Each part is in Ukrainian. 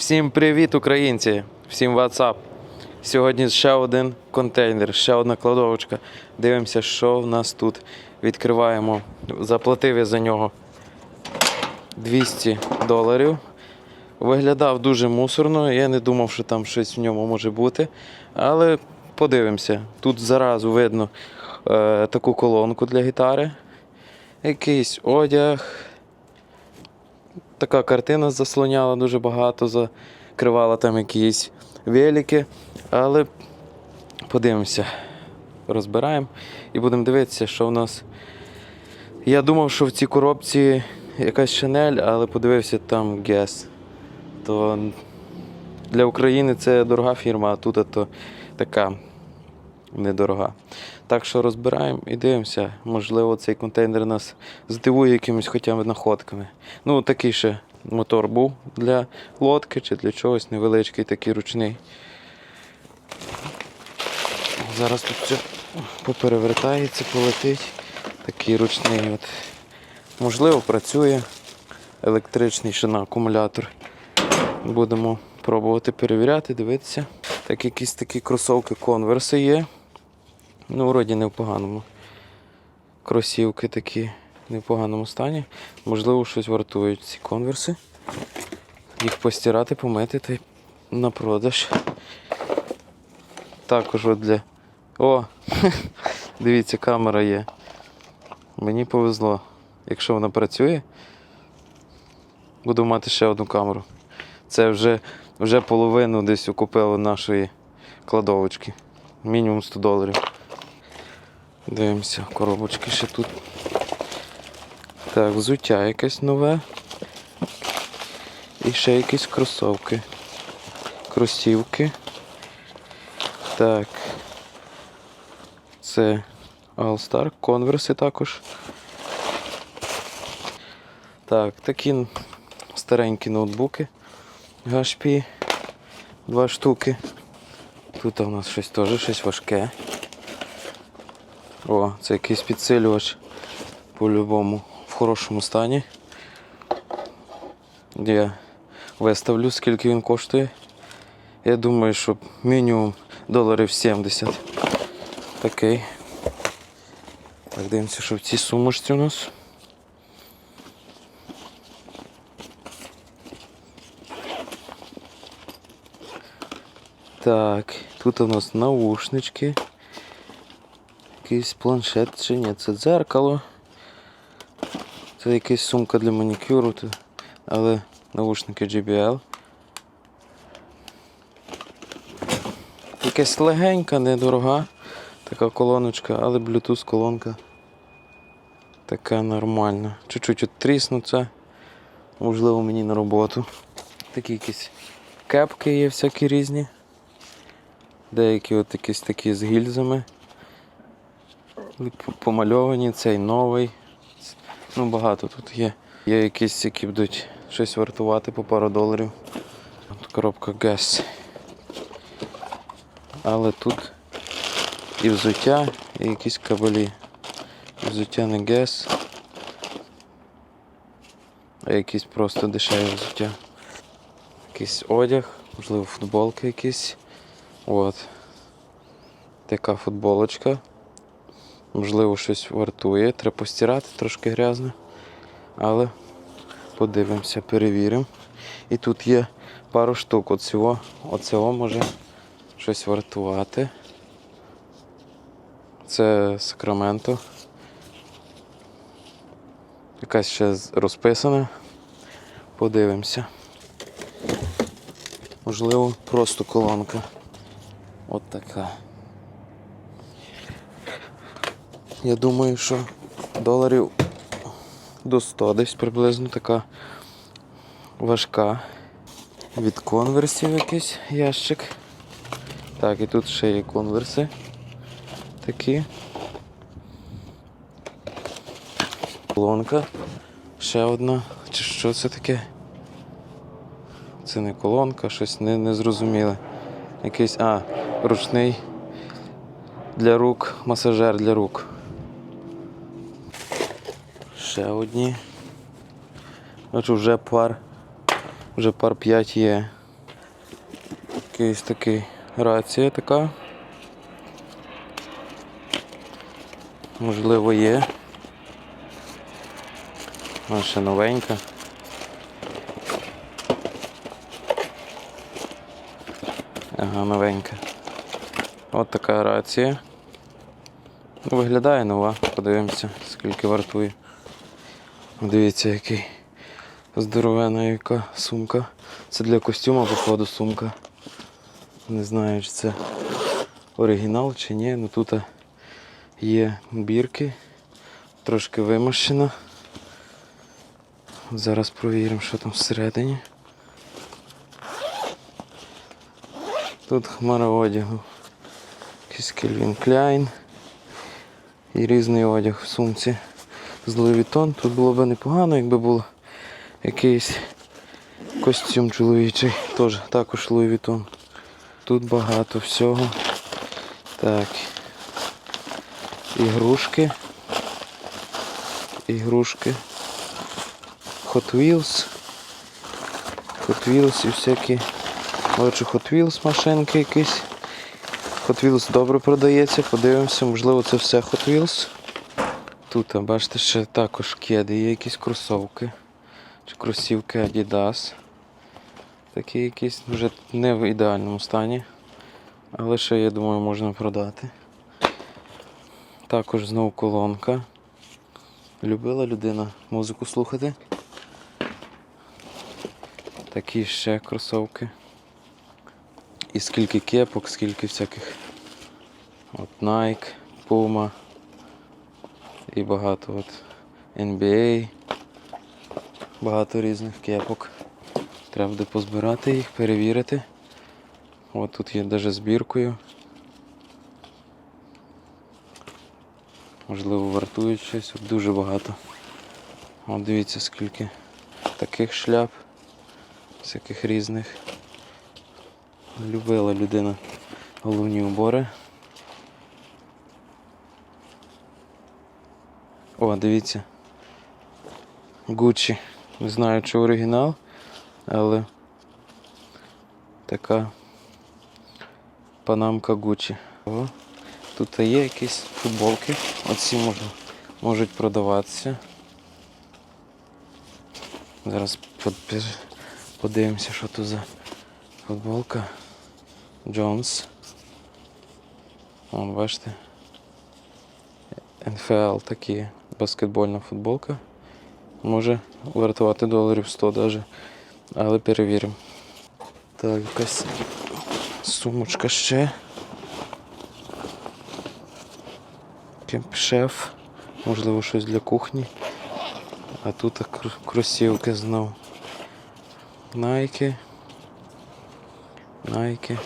Всім привіт, українці! Всім WhatsApp! Сьогодні ще один контейнер, ще одна кладовочка. Дивимося, що в нас тут. Відкриваємо. Заплатив я за нього 200 доларів. Виглядав дуже мусорно. Я не думав, що там щось в ньому може бути. Але подивимося. Тут заразу видно е, таку колонку для гітари, якийсь одяг. Така картина заслоняла дуже багато, закривала там якісь велики. Але подивимося, розбираємо і будемо дивитися, що в нас. Я думав, що в цій коробці якась Шанель, але подивився там Guess. То для України це дорога фірма, а тут то така недорога. Так що розбираємо і дивимося. Можливо, цей контейнер нас здивує якимись хоча б находками. Ну, такий ще мотор був для лодки чи для чогось невеличкий, такий ручний. Зараз тут все поперевертається, полетить. Такий ручний. От. Можливо, працює електричний ще на акумулятор. Будемо пробувати перевіряти, дивитися. Так, якісь такі кросовки конверси є. Ну, вроді не в поганому. Кросівки такі не в поганому стані. Можливо, щось вартують ці конверси. Їх постирати, помити та й на продаж. Також от для. О! Дивіться, камера є. Мені повезло. Якщо вона працює, буду мати ще одну камеру. Це вже, вже половину десь окупило нашої кладовочки. Мінімум 100 доларів. Дивимося, коробочки ще тут. Так, взуття якесь нове. І ще якісь кросовки. Кросівки. Так. Це All Star, конверси також. Так, такі старенькі ноутбуки. HP. Два штуки. Тут у нас щось теж щось важке. О, це якийсь підсилювач по-любому в хорошому стані. Я виставлю, скільки він коштує. Я думаю, що мінімум доларів 70. Такий. Так, дивимося, що в цій сумочці у нас. Так, тут у нас наушнички. Якийсь планшет чи ні, це дзеркало. Це якась сумка для манікюру, але наушники JBL. Якась легенька, недорога, така колоночка, але Bluetooth колонка. Така нормальна. Чуть-чуть тріснуться. Можливо, мені на роботу. Такі якісь кепки є всякі різні. Деякі от якісь такі з гільзами. Помальовані, цей новий. Ну, багато тут є. Є якісь, які будуть щось вартувати по пару доларів. От коробка Guess. Але тут і взуття, і якісь кабелі. Взуття не Guess, а якісь просто дешеві взуття. Якийсь одяг, можливо, футболки якісь. От. Така футболочка. Можливо, щось вартує. Треба постирати, трошки грязно. Але подивимося, перевіримо. І тут є пару штук. Оцього, оцього може щось вартувати. Це Сакраменто. Якась ще розписана. Подивимося. Можливо, просто колонка. От така. Я думаю, що доларів до 100 десь приблизно така важка. Від конверсів якийсь ящик. Так, і тут ще є конверси. Такі. Колонка. Ще одна. Чи що це таке? Це не колонка, щось не, незрозуміле. Якийсь. А, ручний для рук, масажер для рук. Ще одні. Бачу, вже пар. Вже пар 5 є. Якийсь такий рація така. Можливо, є. Вона ще новенька. Ага, новенька. От така рація. Виглядає нова, подивимося, скільки вартує. Дивіться, який здоровена яка сумка. Це для костюма, походу, сумка. Не знаю, чи це оригінал чи ні, ну тут є бірки, трошки вимощена. Зараз провіримо, що там всередині. Тут хмара одягу. Якийсь Кельвін Кляйн. І різний одяг в сумці з Vuitton. Тут було б непогано, якби був якийсь костюм чоловічий. Теж також Vuitton. Тут багато всього. Так. Ігрушки. Ігрушки. Hot Wheels. Hot Wheels і всякі. Бачу Hot Wheels машинки якісь. Hot Wheels добре продається, подивимося, можливо це все Hot Wheels. Тут, бачите, ще також кеди, є якісь кросовки. Чи кросівки Adidas. Такі якісь вже не в ідеальному стані. Але ще, я думаю, можна продати. Також знову колонка. Любила людина музику слухати. Такі ще кросовки. І скільки кепок, скільки всяких. От Nike, Puma і багато от NBA. Багато різних кепок. Треба буде позбирати їх, перевірити. От тут є навіть збіркою. Можливо, вартують щось, от дуже багато. От дивіться скільки таких шляп, всяких різних. Любила людина головні убори. О, дивіться. Гуччі. Не знаю, чи оригінал, але така панамка Гуччі. О, тут є якісь футболки. Оці можуть продаватися. Зараз подивимося, що тут за футболка. Джонс. Вон, бачите. НФЛ такі баскетбольна футболка. Може вартувати доларів 100 даже. Але перевіримо. Так, якась сумочка ще. Кемп-шеф. Можливо, щось для кухні. А тут кр- кросівки знов. Найки. Найки.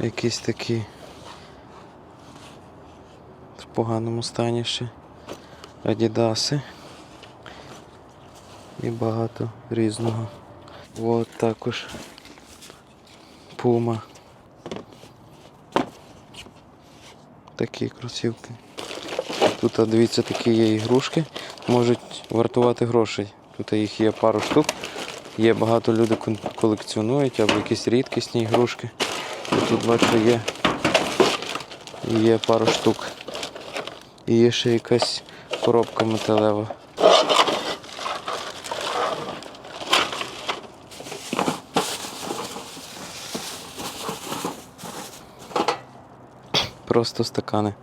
Якісь такі поганому стані ще. Адідаси. І багато різного. От також Пума. Такі кросівки. Тут, дивіться, такі є ігрушки, можуть вартувати грошей. Тут їх є пару штук. Є багато людей колекціонують або якісь рідкісні ігрушки. І тут бачу є, є пару штук. І є ще якась коробка металева. Просто стакани.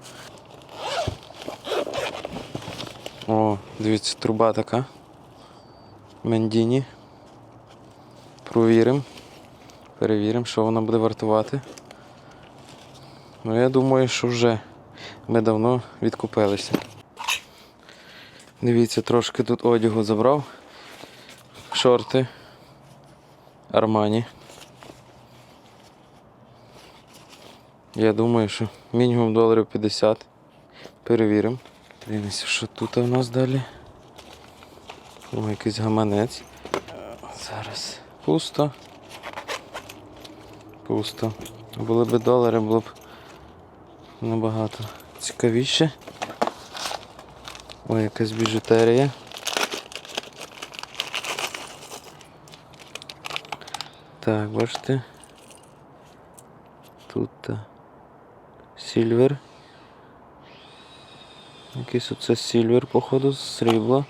О, дивіться, труба така. Мендіні. Провіримо. Перевіримо, що вона буде вартувати. Ну, я думаю, що вже ми давно відкупилися. Дивіться, трошки тут одягу забрав. Шорти. Армані. Я думаю, що мінімум доларів 50. Перевіримо. Дивимося, що тут у нас далі. О, якийсь гаманець. Зараз пусто. Пусто. Були б долари, було б набагато цікавіше. Ой, якась біжутерія. Так, бачите? Тут сільвер. Якийсь оце сільвер, походу, з срібла.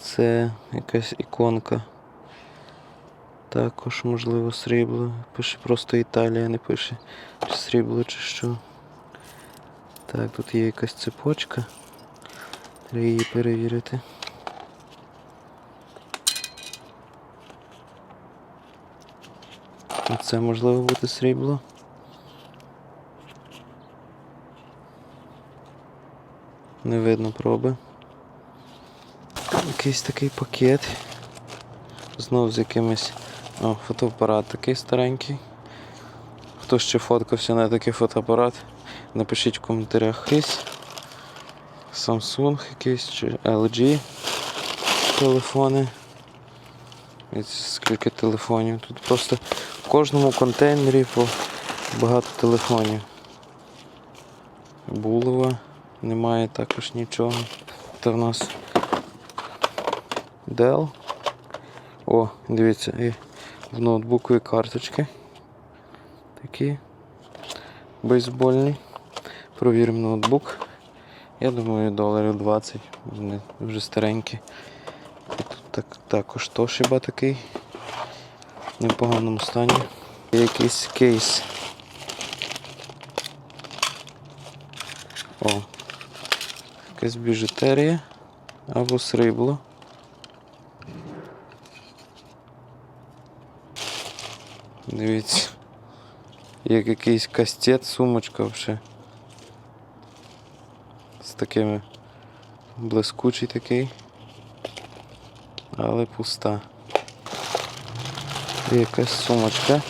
Це якась іконка. Також, можливо, срібло. Пише просто Італія, не пише чи срібло, чи що. Так, тут є якась цепочка. Треба її перевірити. Це можливо бути срібло. Не видно проби. Якийсь такий пакет. Знов з якимось. О, фотоапарат такий старенький. Хто ще фоткався на такий фотоапарат, напишіть в коментарях якийсь. Samsung якийсь чи LG телефони. Скільки телефонів. Тут просто в кожному контейнері по багато телефонів. Булова, немає також нічого. Це в нас Dell. О, дивіться, в ноутбуку і карточки. Такі бейсбольні. Провіримо ноутбук. Я думаю, доларів 20. Вони вже старенькі. І тут так, також тошиба такий. В поганому стані. Є якийсь кейс. О. Якась біжутерія або срібло. Дивіться. Як якийсь кастет, сумочка вже. З такими блискучий такий. Але пуста. І якась сумочка.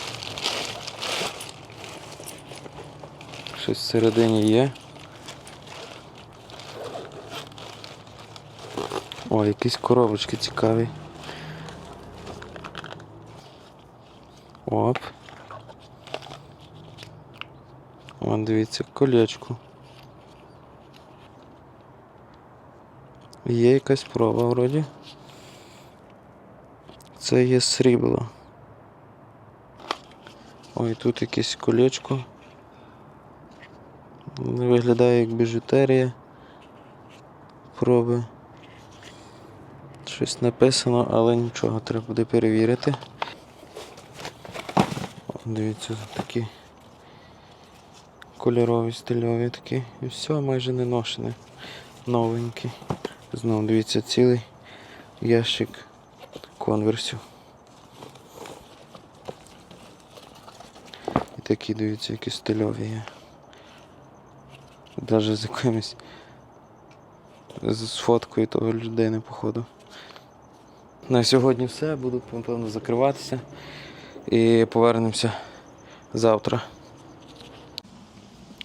Щось всередині є. О, якісь коробочки цікаві. Оп. Вон дивіться, колечко. Є якась проба вроді. Це є срібло. Ой, тут якесь колечко. Виглядає як біжутерія. Проби. Щось написано, але нічого, треба буде перевірити. Дивіться, такі кольорові, стильові такі. І все, майже не ношене. Новенький. Знову дивіться, цілий ящик конверсів. І такі, дивіться, які стильові є. Навіть з якимось з фоткою того людини, походу. На сьогодні все, буду напевно закриватися і повернемося завтра.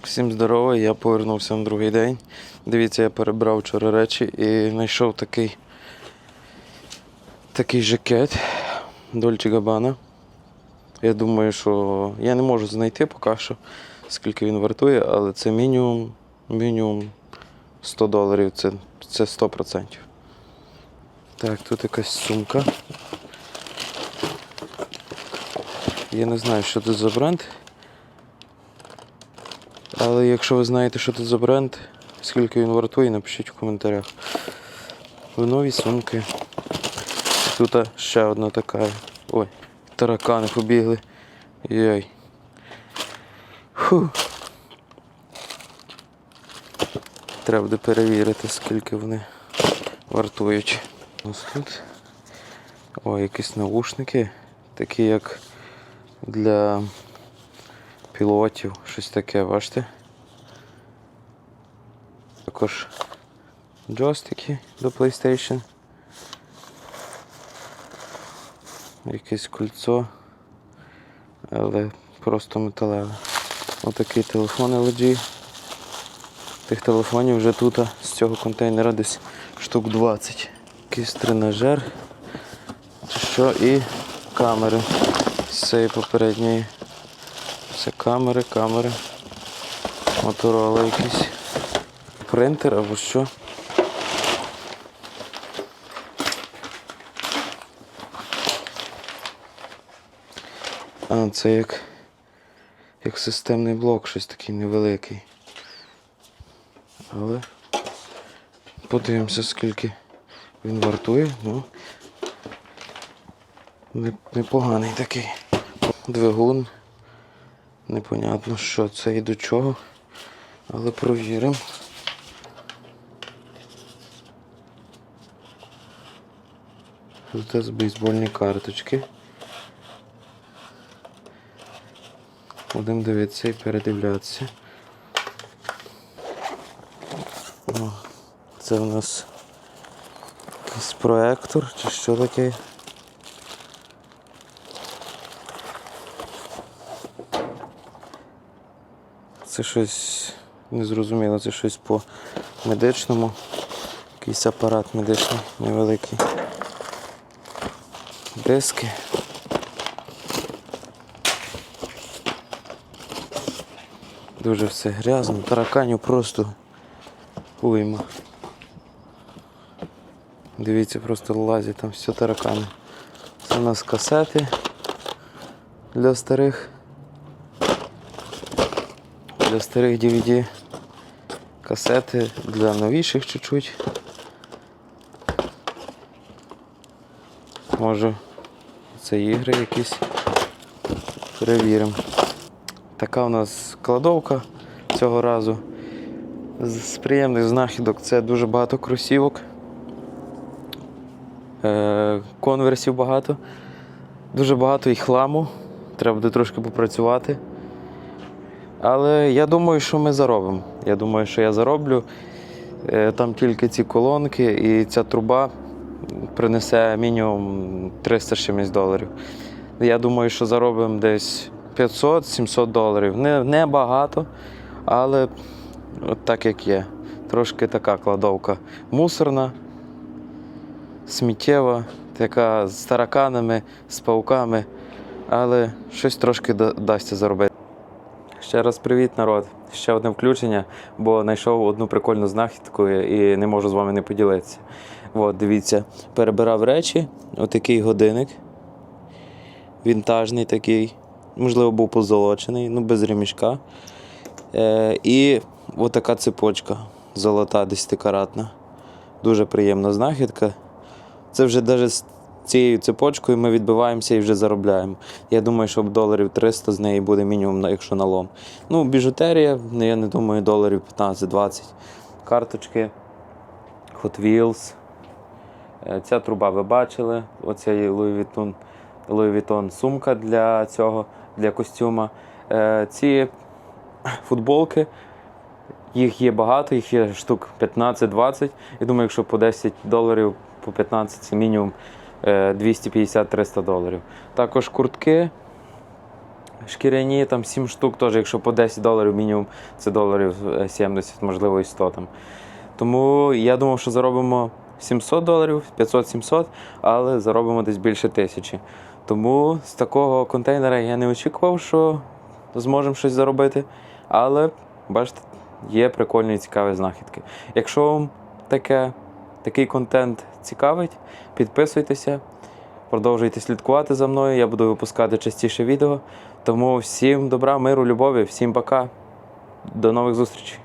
Всім здорово, я повернувся на другий день. Дивіться, я перебрав вчора речі і знайшов такий такий жакет Дольче Габана. Я думаю, що я не можу знайти поки що, скільки він вартує, але це мінімум, мінімум 100 доларів, це, це 100%. Так, тут якась сумка. Я не знаю, що це за бренд. Але якщо ви знаєте, що це за бренд, скільки він вартує, напишіть в коментарях. В нові сумки. Тут ще одна така. Ой, таракани побігли. Йой. Фу. Треба буде перевірити, скільки вони вартують. Ось тут. О, якісь наушники, такі як для пілотів, щось таке, бачите? Також джойстики до PlayStation. Якесь кольцо, але просто металеве. Отакий телефон LG. Тих телефонів вже тут з цього контейнера десь штук 20. Якийсь тренажер. Що і камери з цієї попередньої. Це камери, камери, моторола якийсь, принтер або що. А, це як як системний блок, щось такий невеликий. Але подивимося, скільки він вартує, ну непоганий такий. Двигун. Непонятно, що це і до чого. Але провіримо. Тут нас бейсбольні карточки. Будемо дивитися і передивлятися. О, це у нас якийсь проектор чи що таке. Це щось незрозуміло, це щось по медичному. Якийсь апарат медичний невеликий. Диски. Дуже все грязно, тараканів просто уйма. Дивіться, просто лазять там все таракани. Це у нас касети для старих. Для старих DVD. Касети для новіших чуть-чуть. Може це ігри якісь. Перевіримо. Така у нас кладовка цього разу. З приємних знахідок це дуже багато кросівок. Е, конверсів багато. Дуже багато і хламу. Треба буде трошки попрацювати. Але я думаю, що ми заробимо. Я думаю, що я зароблю. Е, Там тільки ці колонки і ця труба принесе мінімум 300 чимось доларів. Я думаю, що заробимо десь 500-700 доларів. Не, не багато, але от так як є. Трошки така кладовка мусорна, сміттєва, така з тараканами, з пауками, але щось трошки да- дасться заробити. Ще раз привіт, народ. Ще одне включення, бо знайшов одну прикольну знахідку і не можу з вами не поділитися. От, дивіться, перебирав речі, отакий годинник. Вінтажний такий. Можливо, був позолочений, ну без ремішка. Е, і отака цепочка золота, 10-каратна. Дуже приємна знахідка. Це вже навіть цією цепочкою ми відбиваємося і вже заробляємо. Я думаю, що доларів 300 з неї буде мінімум, якщо на лом. Ну, біжутерія, ну, я не думаю, доларів 15-20. Карточки, Hot Wheels. Е, Ця труба ви бачили. Оця Louis Vuitton, Louis Vuitton сумка для цього, для костюма. Е, Ці футболки. Їх є багато, їх є штук 15-20. Я думаю, якщо по 10 доларів, по 15 це мінімум 250-300 доларів. Також куртки шкіряні, там 7 штук, теж, якщо по 10 доларів мінімум, це доларів е, 70, можливо, і 100 там. Тому я думав, що заробимо 700 доларів, 500-700, але заробимо десь більше тисячі. Тому з такого контейнера я не очікував, що зможемо щось заробити. Але бачите, є прикольні і цікаві знахідки. Якщо вам таке, такий контент цікавить, підписуйтеся, продовжуйте слідкувати за мною. Я буду випускати частіше відео. Тому всім добра, миру, любові, всім пока. До нових зустрічей.